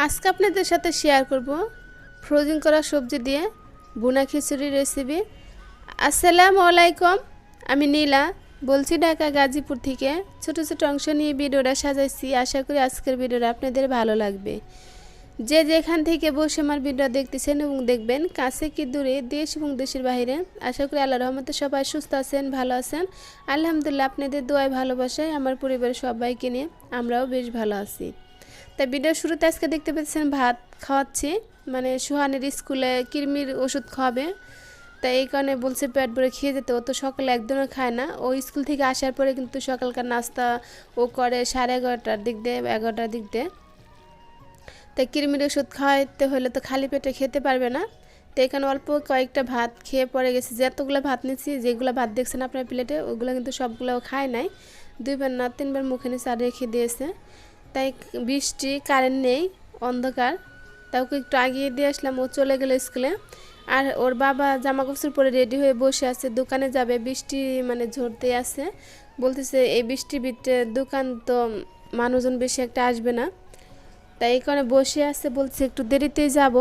আজকে আপনাদের সাথে শেয়ার করব ফ্রোজিং করা সবজি দিয়ে বুনা খিচুড়ির রেসিপি আসসালামু আলাইকুম, আমি নীলা, বলছি ঢাকা গাজীপুর থেকে। ছোট ছোট অংশ নিয়ে ভিডিওটা সাজাইছি, আশা করি আজকের ভিডিওটা আপনাদের ভালো লাগবে। যে যেখান থেকে বসে আমার ভিডিও দেখতেছেন এবং দেখবেন, কাছে কি দূরে দেশ এবং দেশের বাইরে, আশা করি আল্লাহ রহমতে সবাই সুস্থ আছেন, ভালো আছেন। আলহামদুলিল্লাহ, আপনাদের দোয়ায় ভালোবাসায় আমার পরিবারের সবাইকে নিয়ে আমরাও বেশ ভালো আছি। তাই ভিডিও শুরুতে আজকে দেখতে পাচ্ছেন ভাত খাওয়াচ্ছি। মানে সুহানের স্কুলে কৃমির ওষুধ খাওয়াবে। তাই এই কারণে বলছে পেট ভরে খেয়ে যেতে। ও তো সকালে একদমই খায় না। ও স্কুল থেকে আসার পরে কিন্তু সকালকার নাস্তা ও করে সাড়ে এগারোটার দিক দিয়ে, এগারোটার দিক দিয়ে। তাই কৃমির ওষুধ খাওয়াইতে হলে তো খালি পেটে খেতে পারবে না। তো এখানে অল্প কয়েকটা ভাত খেয়ে পড়ে গেছে। যতগুলো ভাত নিচ্ছি যেগুলো ভাত দেখছেন আপনার প্লেটে, ওগুলো কিন্তু সবগুলো খায় নাই। দুইবার না, তিনবার মুখে নিচে আর রেখে দিয়েছে। তাই বৃষ্টি কারেন্ট নেই, অন্ধকার। তাই ওকে একটু আগিয়ে দিয়ে আসলাম, ও চলে গেল স্কুলে। আর ওর বাবা জামা কাপড় পরে রেডি হয়ে বসে আছে, দোকানে যাবে, বৃষ্টি মানে ঝরতে আছে। বলতেছে, এই বৃষ্টি বিটে দোকান তো মানুষজন বেশি একটা আসবে না। তাই এই কারণে বসে আছে, বলছে, একটু দেরিতেই যাব।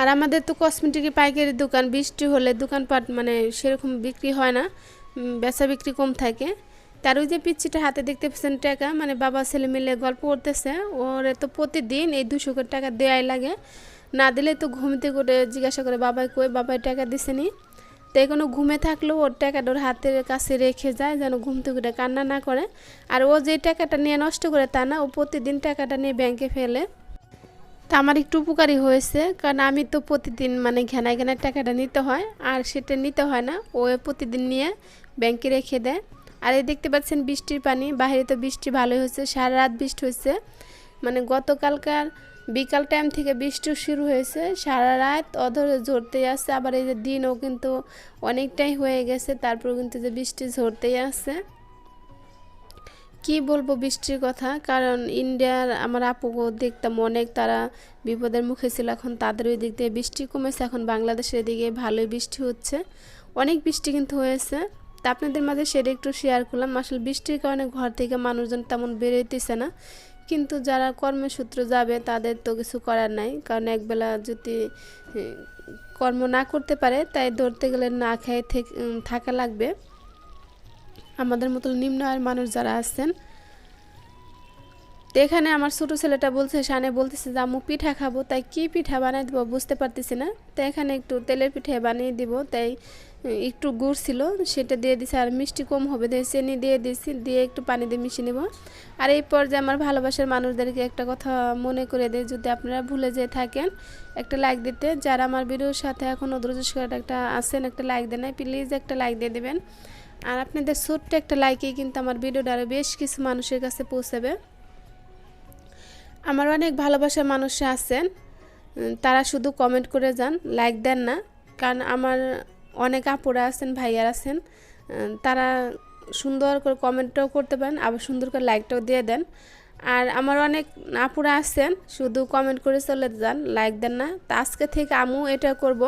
আর আমাদের তো কসমেটিকের পাইকারি দোকান, বৃষ্টি হলে দোকানপাট মানে সেরকম বিক্রি হয় না বেচা বিক্রি কম থাকে। তার ওই যে পিচ্ছিটা হাতে দেখতে পাচ্ছেন টাকা মানে বাবা ছেলে মিলে গল্প করতেছে। ওর তো প্রতিদিন এই দুশো করে টাকা দেওয়াই লাগে। না দিলে তো ঘুমতে করে জিজ্ঞাসা করে, বাবাই কই? বাবাই টাকা দিছেনি? তাই কোনো ঘুমে থাকলেও ওর টাকাটা ওর হাতের কাছে রেখে যায়, যেন ঘুম থেকে কান্না না করে। আর ও যে টাকাটা নিয়ে নষ্ট করে, তা না, ও প্রতিদিন টাকাটা নিয়ে ব্যাংকে ফেলে। তা আমার একটু উপকারী হয়েছে, কারণ আমি তো প্রতিদিন মানে ঘেনায় ঘেনায় টাকাটা নিতে হয়, আর সেটা নিতে হয় না। ও প্রতিদিন নিয়ে ব্যাংকে রেখে দেয়। আর এই দেখতে পাচ্ছেন বৃষ্টির পানি বাইরে তো বৃষ্টি ভালোই হয়েছে সারা রাত বৃষ্টি হয়েছে মানে গতকালকার বিকাল টাইম থেকে বৃষ্টি শুরু হয়েছে, সারা রাত অধরে ঝরতেই আসছে আবার এই যে দিনও কিন্তু অনেকটাই হয়ে গেছে, তারপর কিন্তু যে বৃষ্টি ঝরতেই আসছে কি বলব বৃষ্টির কথা? কারণ ইন্ডিয়ার আমার আপুকে দেখতাম অনেক, তারা বিপদের মুখে ছিল, এখন তাদের ওই দিক দিয়ে বৃষ্টি কমেছে, এখন বাংলাদেশের দিকে ভালোই বৃষ্টি হচ্ছে। অনেক বৃষ্টি কিন্তু হয়েছে। তা আপনাদের মাঝে সেটা একটু শেয়ার করলাম। আসলে বৃষ্টির কারণে ঘর থেকে মানুষজন তেমন বেরোইতেছে না। কিন্তু যারা কর্মসূত্র যাবে, তাদের তো কিছু করার নাই। কারণ একবেলা যদি কর্ম না করতে পারে, তাই ধরতে গেলে না খেয়ে থেকে- লাগবে। আমাদের মতো নিম্ন আয়ের মানুষ যারা আছেন তো এখানে আমার ছোটো ছেলেটা বলছে সানে বলতেছে যে, আম্মু, পিঠা খাব। তাই কি পিঠা বানাই দেবো বুঝতে পারতেছি না। তো এখানে একটু তেলের পিঠে বানিয়ে দিব। তাই একটু গুড় ছিল, সেটা দিয়ে দিছি। আর মিষ্টি কম হবে, তাই চিনি দিয়ে দিয়েছি দিয়ে একটু পানি দিয়ে মিশিয়ে নেব। আর এই পর্যায়ে আমার ভালোবাসার মানুষদেরকে একটা কথা মনে করে দেয় যদি আপনারা ভুলে যেয়ে থাকেন, একটা লাইক দিতে। যারা আমার ভিডিওর সাথে এখনও ধৈর্য সহকারে একটা আছেন, একটা লাইক দেন প্লিজ একটা লাইক দিয়ে দেবেন। আর আপনাদের ছোট্ট একটা লাইকেই কিন্তু আমার ভিডিওটা আরও বেশ কিছু মানুষের কাছে পৌঁছাবে। আমার অনেক ভালোবাসার মানুষ আছেন। তারা শুধু কমেন্ট করে যান লাইক দেন না। কারণ আমার অনেক আপুরা আছেন, ভাইয়ার আছেন। তারা সুন্দর করে কমেন্টও করতে পারেন, আবার সুন্দর করে লাইকটাও দিয়ে দেন। আর আমার অনেক আপুরা আছেন, শুধু কমেন্ট করে চলে যান লাইক দেন না। তা আজকে থেকে আমিও এটা করব।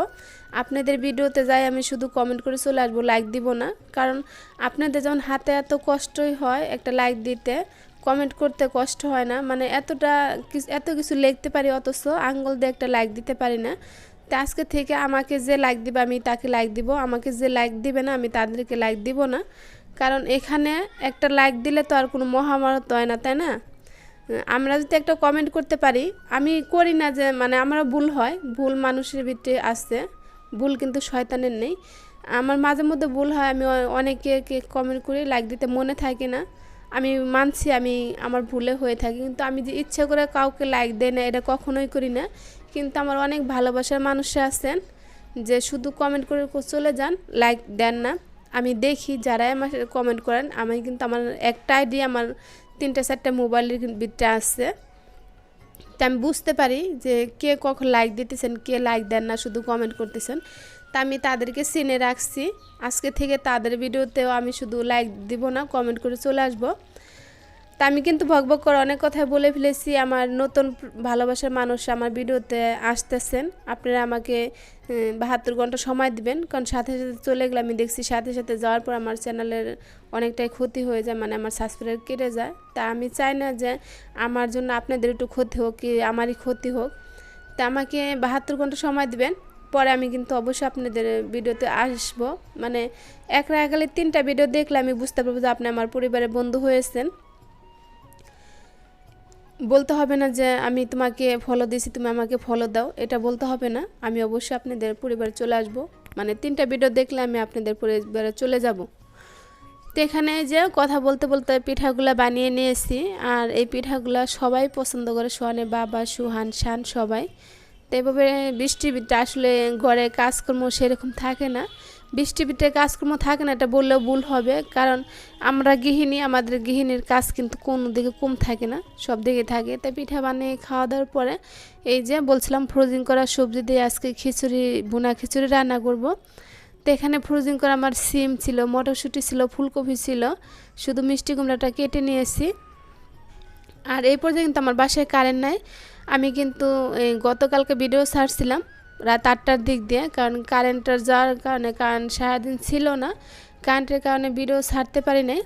আপনাদের ভিডিওতে যাই, আমি শুধু কমেন্ট করে চলে আসব লাইক দিব না। কারণ আপনাদের যেমন হাতে এত কষ্টই হয় একটা লাইক দিতে কমেন্ট করতে কষ্ট হয় না। মানে এতটা এত কিছু লিখতে পারি অথচ আঙ্গুল দিয়ে একটা লাইক দিতে পারি না। তো আজকে থেকে আমাকে যে লাইক দিবে আমি তাকে লাইক দিব। আমাকে যে লাইক দিবে না আমি তাদেরকে লাইক দিব না। কারণ এখানে একটা লাইক দিলে তো আর কোনো মহাভারত হয় না, তাই না? আমরা যদি একটা কমেন্ট করতে পারি, আমি করি না যে মানে আমার ভুল হয়। ভুল মানুষের ভিতরে আসছে। ভুল কিন্তু শয়তানের নেই। আমার মাঝে মধ্যে ভুল হয়, আমি অনেকে কমেন্ট করি লাইক দিতে মনে থাকে না। আমি মানছি আমি আমার ভুলে হয়ে থাকি, কিন্তু আমি যে ইচ্ছে করে কাউকে লাইক দেয় না, এটা কখনোই করি না। কিন্তু আমার অনেক ভালোবাসার মানুষ আছেন যে শুধু কমেন্ট করে চলে যান লাইক দেন না। আমি দেখি যারাই আমার কমেন্ট করেন, আমি কিন্তু আমার একটা আইডি আমার তিনটা, চারটা মোবাইলের ভিতরে আছে। তা আমি বুঝতে পারি যে কে কখন লাইক দিতেছেন, কে লাইক দেন না, শুধু কমেন্ট করতেছেন। তা আমি তাদেরকে চিনে রাখছি। আজকে থেকে তাদের ভিডিওতেও আমি শুধু লাইক দিব না কমেন্ট করে চলে আসব। তা আমি কিন্তু ভকভক করে অনেক কথাই বলে ফেলেছি, আমার নতুন ভালোবাসার মানুষ আমার ভিডিওতে আসতেছেন। আপনারা আমাকে বাহাত্তর ঘণ্টা সময় দিবেন, কারণ সাথে সাথে চলে গেলে আমি দেখছি সাথে সাথে যাওয়ার পর আমার চ্যানেলের অনেকটাই ক্ষতি হয়ে যায় মানে আমার সাবস্ক্রাইব কেটে যায়। তা আমি চাই না যে আমার জন্য আপনাদের একটু ক্ষতি হোক, কি আমারই ক্ষতি হোক। তা আমাকে বাহাত্তর ঘণ্টা সময় দিবেন পরে আমি কিন্তু অবশ্যই আপনাদের ভিডিওতে আসব। মানে এক রাগালে তিনটা ভিডিও দেখলে আমি বুঝতে পারব যে আপনি আমার পরিবারের বন্ধু হয়েছেন। বলতে হবে না যে আমি তোমাকে ফলো দিয়েছি, তুমি আমাকে ফলো দাও, এটা বলতে হবে না। আমি অবশ্যই আপনাদের পরিবারে চলে আসব। মানে তিনটা ভিডিও দেখলে আমি আপনাদের পরিবারে চলে যাব। তো এখানে যে কথা বলতে বলতে পিঠাগুলা বানিয়ে নিয়েছি। আর এই পিঠাগুলা সবাই পছন্দ করে, সোহানের বাবা, সুহান, শান সবাই। তো এভাবে বৃষ্টিটা আসলে ঘরে কাজকর্ম সেরকম থাকে না। বৃষ্টিবিতে কাজকর্ম থাকে না, এটা বললেও ভুল হবে। কারণ আমরা গৃহিণী, আমাদের গৃহিণীর কাজ কিন্তু কোনো দিকে কম থাকে না, সব দিকে থাকে। তাই পিঠা বানিয়ে খাওয়া দাওয়ার পরে এই যে বলছিলাম ফ্রোজিং করা সবজি দিয়ে আজকে খিচুড়ি, ভুনা খিচুড়ি রান্না করব। তো এখানে ফ্রোজিং করা আমার সিম ছিল, মটরশুঁটি ছিল, ফুলকপি ছিল, শুধু মিষ্টি কুমড়াটা কেটে নিয়েছি। আর এই পর্যায়ে কিন্তু আমার বাসায় কারেন্ট নাই। আমি কিন্তু গতকালকে ভিডিও ছাড়ছিলাম রাত আটটার দিক দিয়ে, কারণ কারেন্টটা যাওয়ার কারণে কারেন্ট সারাদিন ছিল না কারেন্টের কারণে ভিডিও ছাড়তে পারি নাই।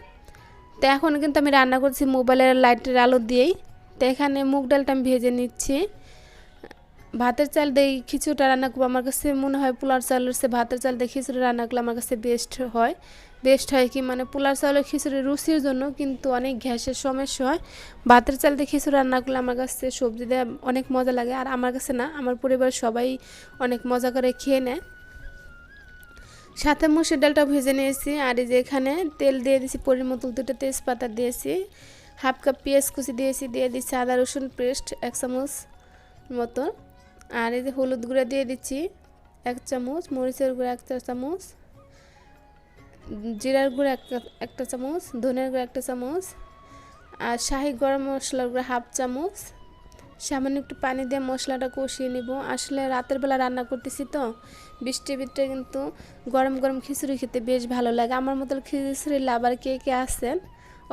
তো এখন কিন্তু আমি রান্না করছি মোবাইলের লাইটের আলো দিয়েই। তো এখানে মুগ ডালটা আমি ভেজে নিচ্ছি। ভাতের চাল দিয়ে খিচুড়িটা রান্না করব। আমার কাছে মনে হয় পোলার চালের সে ভাতের চাল দিয়ে খিচুড়ি রান্না করলে আমার কাছে বেস্ট হয়। বেস্ট হয় কি মানে পোলার চালের খিচুড়ি রুচির জন্য কিন্তু অনেক গ্যাসের সমস্যা হয়। ভাতের চাল দিয়ে খিচুড়ি রান্না করলে আমার কাছে সবজি দেওয়া অনেক মজা লাগে, আর আমার কাছে না, আমার পরিবারের সবাই অনেক মজা করে খেয়ে নেয়। সাথে মুসুর ডালটা ভেজে নিয়েছি, আর এই যে এখানে তেল দিয়ে দিয়েছি পরিমতো দুটো তেজপাতা দিয়েছি, হাফ কাপ পেঁয়াজ কুচি দিয়েছি, দিয়ে দিচ্ছি আদা রসুন পেস্ট, এক চামচ মতো। আর এই যে হলুদ গুঁড়া দিয়ে দিচ্ছি, এক চামচ, মরিচের গুঁড়া, এক চা চামচ জিরার গুঁড়ো একটা একটা চামচ ধনের গুঁড়ো একটা চামচ, আর শাহি গরম মশলার গুঁড়ো হাফ চামচ। সামান্য একটু পানি দিয়ে মশলাটা কষিয়ে নিব। আসলে রাতের বেলা রান্না করতেছি তো, বৃষ্টি বৃষ্টি কিন্তু গরম গরম খিচুড়ি খেতে বেশ ভালো লাগে। আমার মতো খিচুড়ি লাভার কে কে আছেন?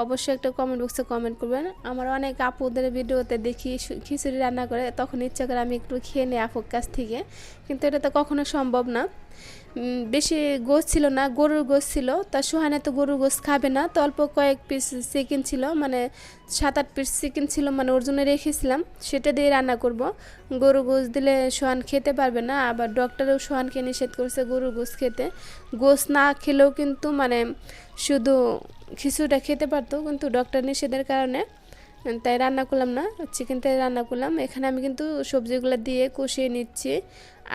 অবশ্যই একটা কমেন্ট বক্সে কমেন্ট করবেন। আমার অনেক আপুদের ভিডিওতে দেখি খিচুড়ি রান্না করে, তখন ইচ্ছা করে আমি একটু খেয়ে নিই আপুর কাছ থেকে। কিন্তু এটা তো কখনো সম্ভব না। বেশি গোছ ছিল না, গরুর গোছ ছিল। তা সুহানে তো গরুর গোছ খাবে না, তো অল্প কয়েক পিস চিকেন ছিল মানে সাত আট পিস চিকেন ছিল মানে ওর জন্য রেখেছিলাম। সেটা দিয়ে রান্না করব। গরু গোছ দিলে সোহান খেতে পারবে না, আবার ডক্টরেও সোহানকে নিষেধ করেছে গরুর গোছ খেতে। গোছ না খেলেও কিন্তু মানে শুধু খিচুড়িটা খেতে পারতো, কিন্তু ডক্টর নিষেধের কারণে, তাই রান্না করলাম না চিকেনটাই রান্না করলাম। এখানে আমি কিন্তু সবজিগুলো দিয়ে কষিয়ে নিচ্ছি।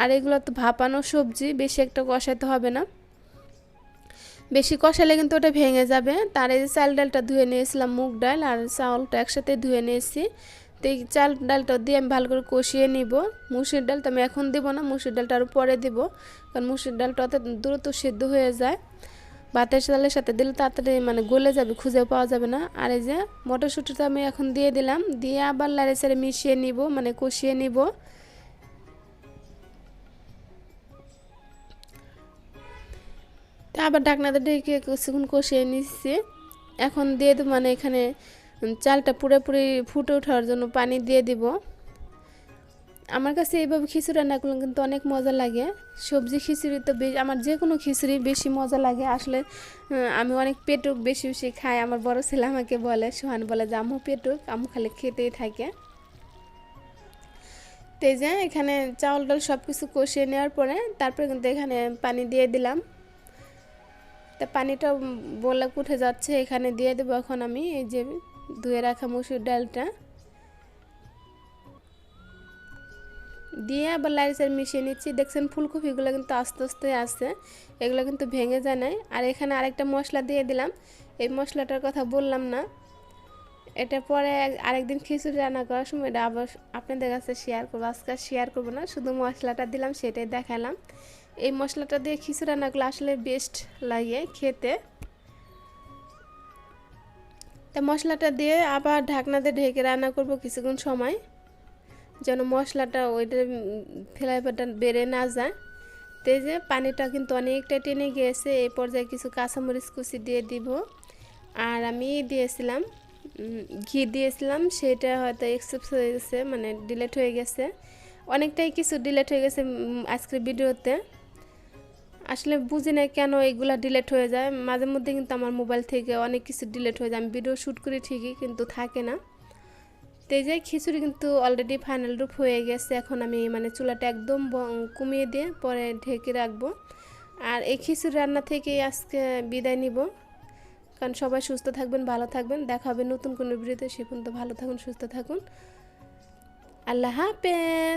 আর এগুলো তো ভাপানো সবজি, বেশি একটা কষাতে হবে না। বেশি কষালে কিন্তু ওটা ভেঙে যাবে। তার এই যে চাল ডালটা ধুয়ে নিয়েছিলাম, মুগ ডাল আর চাউলটা একসাথে ধুয়ে নিয়েছি। তো এই চাল ডালটা দিয়ে আমি ভালো করে কষিয়ে নিব। মুসুর ডালটা আমি এখন দেবো না, মুসুর ডালটা আরও পরে দেবো। কারণ মুসুর ডালটা অত দ্রুত সেদ্ধ হয়ে যায়। ভাতের চালের সাথে দিলে তাড়াতাড়ি মানে গলে যাবে, খুঁজে পাওয়া যাবে না। আর এই যে মটরশুঁটিটা আমি এখন দিয়ে দিলাম। দিয়ে আবার লাড়ে চাড়ে মিশিয়ে নিব মানে কষিয়ে নিব। আবার ঢাকনাতে ঢেকে কিছুক্ষণ কষিয়ে নিচ্ছি। এখন দিয়ে দেবো মানে এখানে চালটা পুরোপুরি ফুটে ওঠার জন্য পানি দিয়ে দিব। আমার কাছে এইভাবে খিচুড়ি রান্না করলে কিন্তু অনেক মজা লাগে। সবজি খিচুড়ি তো আমার যে কোনো খিচুড়ি বেশি মজা লাগে। আসলে আমি অনেক পেটুক বেশি বেশি খাই। আমার বড় ছেলে আমাকে বলে, সোহান বলে যে, আম্মু পেটুক, আম্মু খালি খেতেই থাকে। তো এই যে, এখানে চাউল ডাল সব কিছু কষিয়ে নেওয়ার পরে তারপরে কিন্তু এখানে পানি দিয়ে দিলাম। তা পানিটা বলে উঠে যাচ্ছে, এখানে দিয়ে দেবো এখন আমি। এই যে, ধুয়ে রাখা মুসুর ডালটা। দিয়ে আবার লাইসার মিশিয়ে নিচ্ছি। দেখছেন ফুলকপিগুলো কিন্তু আস্তে আস্তে আসছে এগুলো কিন্তু ভেঙে যায় নাই। আর এখানে আরেকটা মশলা দিয়ে দিলাম। এই মশলাটার কথা বললাম না। এটা পরে আরেকদিন খিচুড়ি রান্না করার সময় এটা আবার আপনাদের কাছে শেয়ার করব। আজকে শেয়ার করব না, শুধু মশলাটা দিলাম, সেটাই দেখালাম। এই মশলাটা দিয়ে খিচুড়ি রান্না করলে আসলে বেস্ট লাগে খেতে। তা মশলাটা দিয়ে আবার ঢাকনাতে ঢেকে রান্না করব কিছুক্ষণ সময়। যেন মশলাটা ওইটা ফ্লেভারটা বেড়ে না যায়। তো যে পানিটা কিন্তু অনেকটা টেনে গিয়েছে এই পর্যায়ে কিছু কাঁচামরিচ কুচি দিয়ে দিব। আর আমি দিয়েছিলাম ঘি দিয়েছিলাম, সেটা হয়তো এক্সেপ্ট হয়ে গেছে মানে ডিলেট হয়ে গেছে। অনেকটাই কিছু ডিলেট হয়ে গেছে আজকের ভিডিওতে। আসলে বুঝি না কেন এগুলা ডিলেট হয়ে যায়। মাঝে মধ্যে কিন্তু আমার মোবাইল থেকে অনেক কিছু ডিলেট হয়ে যায়। আমি ভিডিও শ্যুট করি ঠিকই, কিন্তু থাকে না। তো যে খিচুড়ি কিন্তু অলরেডি ফাইনাল রূপ হয়ে গেছে। এখন আমি মানে চুলাটা একদম কমিয়ে দিয়ে পরে ঢেকে রাখব। আর এই খিচুড়ি রান্না থেকে আজকে বিদায় নিব। কারণ সবাই সুস্থ থাকবেন, ভালো থাকবেন। দেখা হবে নতুন কোনো ভিডিওতে। সে পর্যন্ত ভালো থাকুন, সুস্থ থাকুন। আল্লাহ হাফেজ!